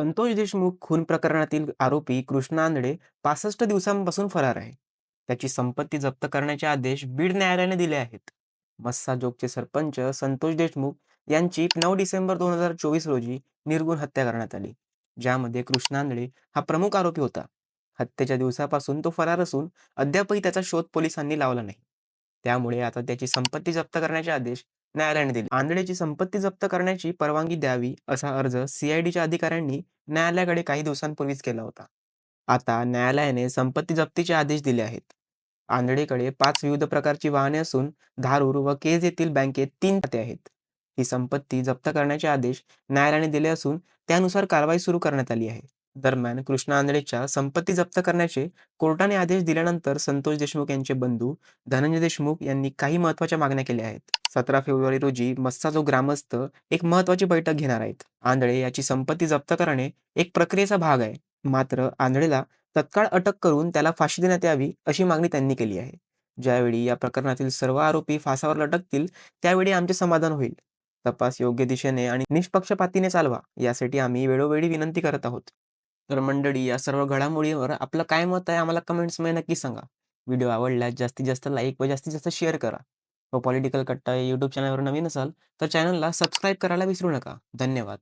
संतोष देशमुख खून प्रकरणातील आरोपी कृष्णा आंधळे पासष्ट दिवसांपासून फरार आहे. त्याची संपत्ती जप्त करण्याचे आदेश बीड न्यायालयाने दिले आहेत. मस्सा जोगचे सरपंच संतोष देशमुख यांची नऊ डिसेंबर दोन हजार चोवीस रोजी निर्गुण हत्या करण्यात आली, ज्यामध्ये कृष्ण आंधळे हा प्रमुख आरोपी होता. हत्येच्या दिवसापासून तो फरार असून अद्यापही त्याचा शोध पोलिसांनी लावला नाही. त्यामुळे आता त्याची संपत्ती जप्त करण्याचे आदेश न्यायालयाने दिली आंधळेची संपत्ती जप्त करण्याची परवानगी द्यावी असा अर्ज सीआयडीच्या अधिकाऱ्यांनी न्यायालयाकडे काही दिवसांपूर्वीच केला होता. आता न्यायालयाने संपत्ती जप्तीचे आदेश दिले आहेत. आंधळेकडे पाच विविध प्रकारची वाहने असून धारूर व केज येथील बँकेत तीन खाते आहेत. ही संपत्ती जप्त करण्याचे आदेश न्यायालयाने दिले असून त्यानुसार कारवाई सुरू करण्यात आली आहे. दरम्यान कृष्णा आंधळेच्या संपत्ती जप्त करण्याचे कोर्टाने आदेश दिल्यानंतर संतोष देशमुख यांचे बंधू धनंजय देशमुख यांनी काही महत्त्वाच्या मागण्या केल्या आहेत. सतरा फेब्रुवारी रोजी मस्सा जो ग्रामस्थ एक महत्वाची बैठक घेणार आहेत. आंधळे याची संपत्ती जप्त करणे एक प्रक्रियेचा भाग आहे. मात्र आंधळेला तत्काळ अटक करून त्याला फाशी देण्यात यावी अशी मागणी त्यांनी केली आहे. ज्यावेळी या प्रकरणातील सर्व आरोपी फासावर लटकतील त्यावेळी आमचे समाधान होईल. तपास योग्य दिशेने आणि निष्पक्षपातीने चालवा यासाठी आम्ही वेळोवेळी विनंती करत आहोत. तर मंडळी या सर्व घडामोडीवर आपलं काय मत आहे आम्हाला कमेंट्समध्ये नक्की सांगा. व्हिडिओ आवडल्यास जास्तीत जास्त लाईक व जास्तीत जास्त शेअर करा. व पॉलिटिकल कट्टा युट्यूब यूट्यूब चॅनलवर नवीन असाल तर चॅनलला सबस्क्राईब करायला विसरू नका. धन्यवाद.